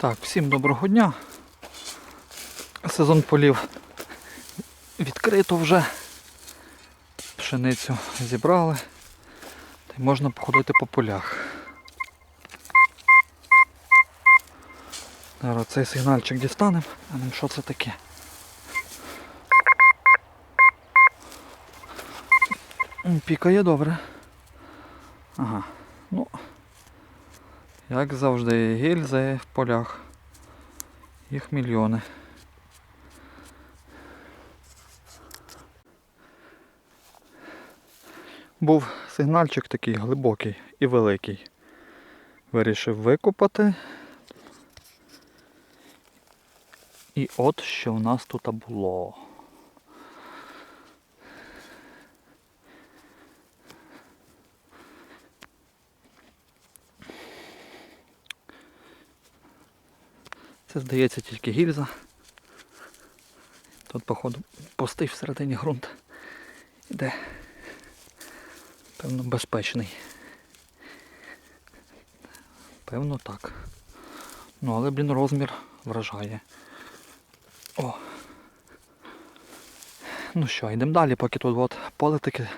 Так, всім доброго дня. Сезон полів відкрито вже. Пшеницю зібрали. Та й можна походити по полях. Зараз цей сигнальчик дістанемо. А ну що це таке? Пікає добре. Ага. Ну, як завжди, гільзи в полях. Їх мільйони. Був сигнальчик такий глибокий і великий. Вирішив викопати. І от що в нас тут було. Це здається тільки гільза. Тут, походу, пустий всередині ґрунт. Іде. Певно, безпечний. Певно так. Ну, але, блін, розмір вражає. О. Ну що, йдемо далі, поки тут от поле таке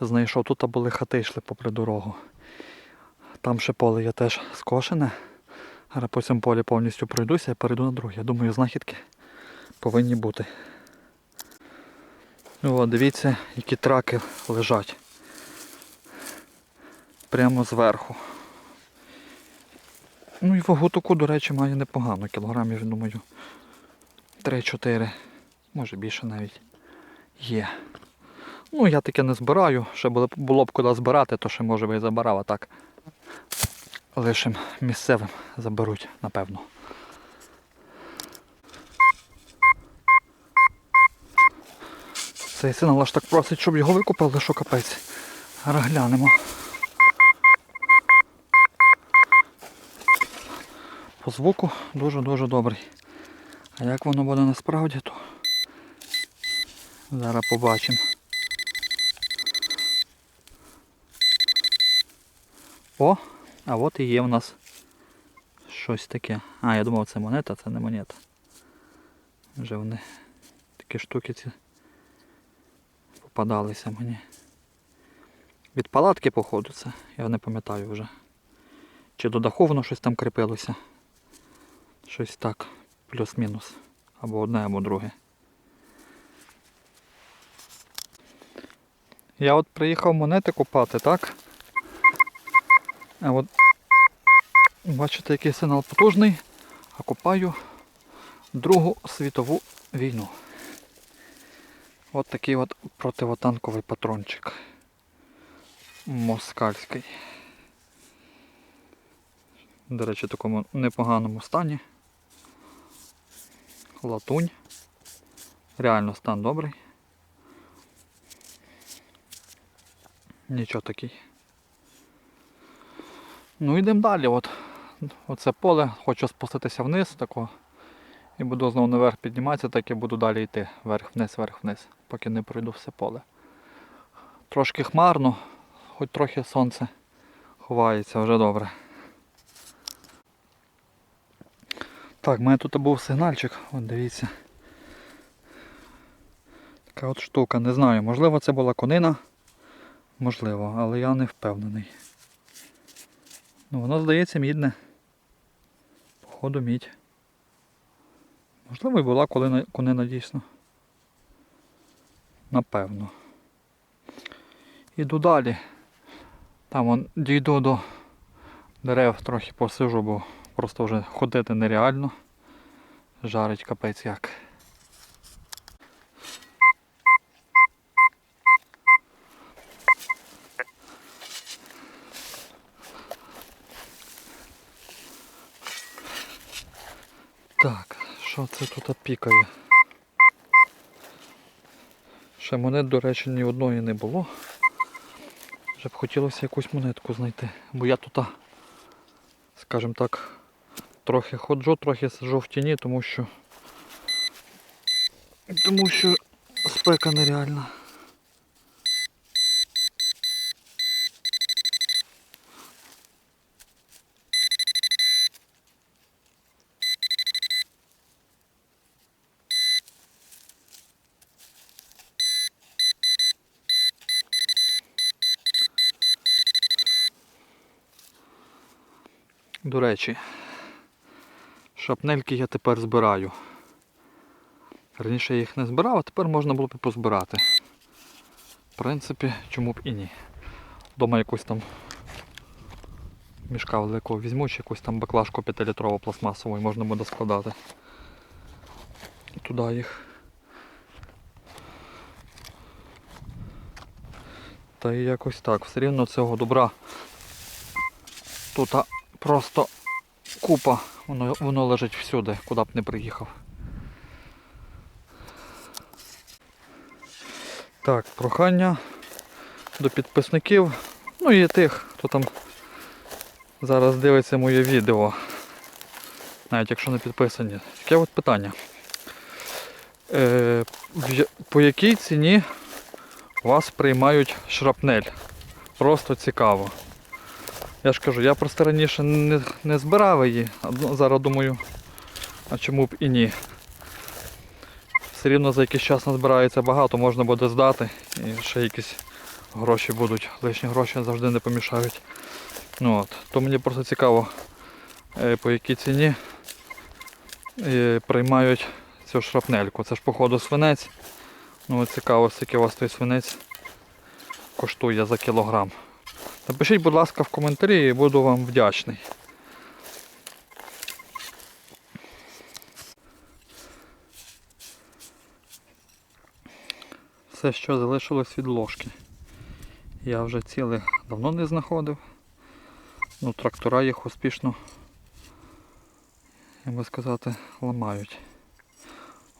знайшов. Тут були хати йшли попри дорогу. Там ще поле є теж скошене. Зараз по цьому полі повністю пройдуся і перейду на друге. Я думаю, знахідки повинні бути. Ну от, дивіться, які траки лежать. Прямо зверху. Ну і вагу таку, до речі, має непогано. Кілограмів, думаю, 3-4, може більше навіть є. Ну, я таке не збираю. Ще було б куди збирати, то ще може би і забирав, а так лишим місцевим заберуть, напевно. Цей син аж так просить, щоб його викупили, що капець. Глянемо. По звуку дуже-дуже добрий. А як воно буде насправді, то зараз побачимо. О, а от і є в нас щось таке. А, я думав це монета, це не монета. Вже вони такі штуки ці попадалися мені. Від палатки, походу, це, я не пам'ятаю вже. Чи до даху воно щось там кріпилося. Щось так, плюс-мінус. Або одне, або друге. Я от приїхав монети купати, так? А от бачите, який сигнал потужний, а купаю Другу світову війну. От такий от противотанковий патрончик. Москальський. До речі, в такому непоганому стані. Латунь. Реально стан добрий. Нічого такий. Ну йдемо далі. От, оце поле, хочу спуститися вниз тако. І буду знову наверх підніматися, так і буду далі йти вверх-вниз, вверх-вниз, поки не пройду все поле. Трошки хмарно, хоч трохи сонце ховається, вже добре. Так, в мене тут був сигнальчик, от дивіться. Така от штука, не знаю, можливо це була конина, можливо, але я не впевнений. Ну воно здається мідне. Походу мідь. Можливо і була конина, конина дійсно. Напевно. Іду далі. Там вон дійду до дерев, трохи посижу, бо просто вже ходити нереально. Жарить капець як. Так, що це тут пікає? Ще монет, до речі, ні одної не було. Вже б хотілося якусь монетку знайти. Бо я тут, скажімо так, трохи ходжу, трохи сижу в тіні, тому що тому що спека нереальна. До речі, шапнельки я тепер збираю. Раніше я їх не збирав, а тепер можна було б і позбирати. В принципі, чому б і ні. Дома якусь там мішка великого візьму, чи якусь там баклажку 5-літрову пластмасову і можна буде складати. Туди їх. Та і якось так. Все рівно цього добра. Тут а, просто купа, воно, воно лежить всюди, куди б не приїхав. Так, прохання до підписників, ну і тих, хто там зараз дивиться моє відео. Навіть якщо не підписані. Таке от питання. Е, по якій ціні вас приймають шрапнель? Просто цікаво. Я ж кажу, я просто раніше не, не збирав її, а зараз думаю, а чому б і ні. Все рівно за якийсь час назбирається багато, можна буде здати і ще якісь гроші будуть. Лишні гроші завжди не помішають. Ну, от. То мені просто цікаво, е, по якій ціні е, приймають цю шрапнельку. Це ж походу свинець. Ну цікаво, скільки у вас той свинець коштує за кілограм. Напишіть, будь ласка, в коментарі і буду вам вдячний. Все, що залишилось від ложки. Я вже цілих давно не знаходив. Ну, трактора їх успішно, як би сказати, ламають.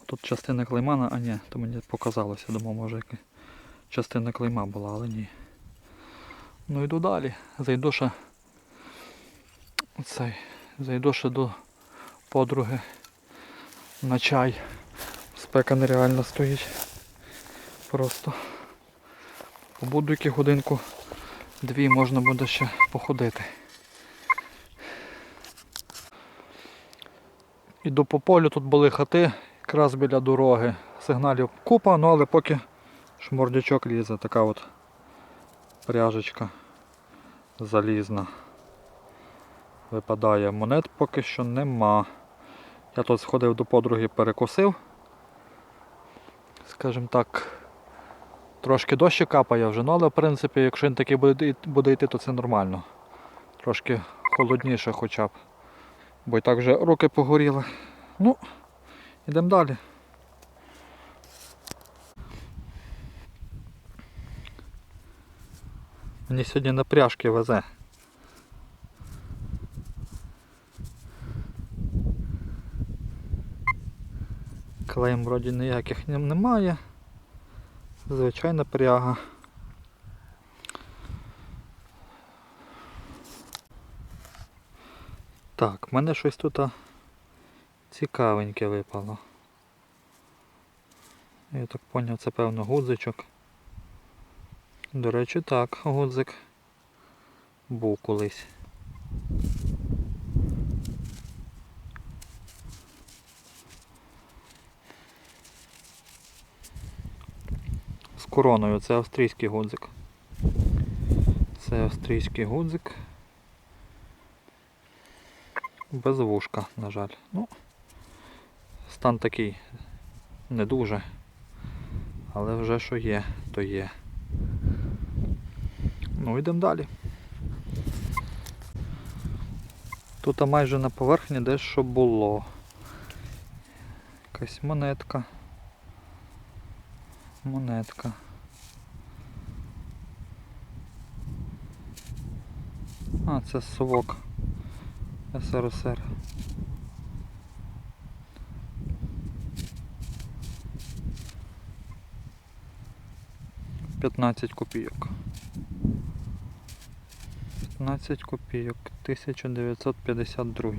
Тут частина клеймана, а ні, то мені показалося, думав, може яка частина клейма була, але ні. Ну йду далі. Зайду ще цей, зайду ще до подруги на чай. Спека нереально стоїть. Просто побуду які годинку, дві можна буде ще походити. Іду по полю, тут були хати, якраз біля дороги. Сигналів купа, ну але поки шмордячок лізе, така от пряжечка залізна. Випадає монет поки що нема. Я тут сходив до подруги, перекусив. Скажімо так, трошки дощі капає вже, ну але в принципі, якщо він такий буде, буде йти, то це нормально. Трошки холодніше хоча б. Бо і так вже руки погоріли. Ну, йдемо далі. Мені сьогодні на пряжки везе. Клеєм вроді ніяких немає. Звичайна пряга. Так, в мене щось тут цікавеньке випало. Я так поняв, це певно гудзичок. До речі, так, гудзик був колись. З короною, це австрійський гудзик. Це австрійський гудзик. Без вушка, на жаль. Ну, стан такий не дуже. Але вже що є, то є. Ну йдемо далі. Тут майже на поверхні дещо було. Якась монетка. Монетка. А, це совок СРСР. 15 копійок. 15 копійок, 1952.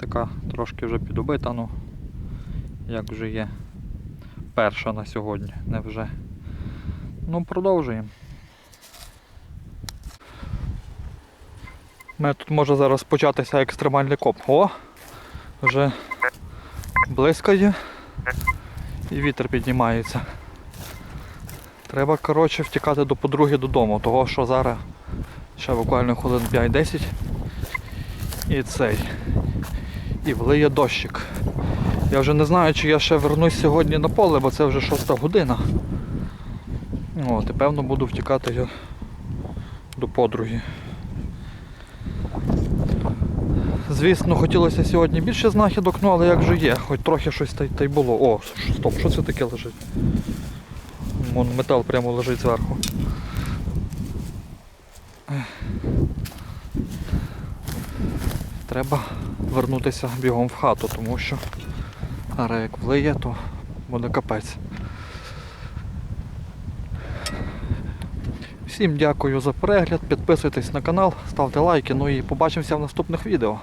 Така трошки вже підубита, ну як вже є перша на сьогодні, не вже. Ну, продовжуємо. У тут може зараз початися екстремальний коп. О! Вже блискає і вітер піднімається. Треба, коротше, втікати до подруги додому, того що зараз ще буквально хвилин 5-10. І цей. І влиє дощик. Я вже не знаю, чи я ще вернусь сьогодні на поле, бо це вже шоста година. От, і певно буду втікати я до подруги. Звісно, хотілося сьогодні більше знахідок, ну але як же є, хоч трохи щось та й було. О, стоп, що це таке лежить? Вон метал прямо лежить зверху. Треба вернутися бігом в хату, тому що зараз як влиє, то буде капець. Всім дякую за перегляд, підписуйтесь на канал, ставте лайки, ну і побачимося в наступних відео.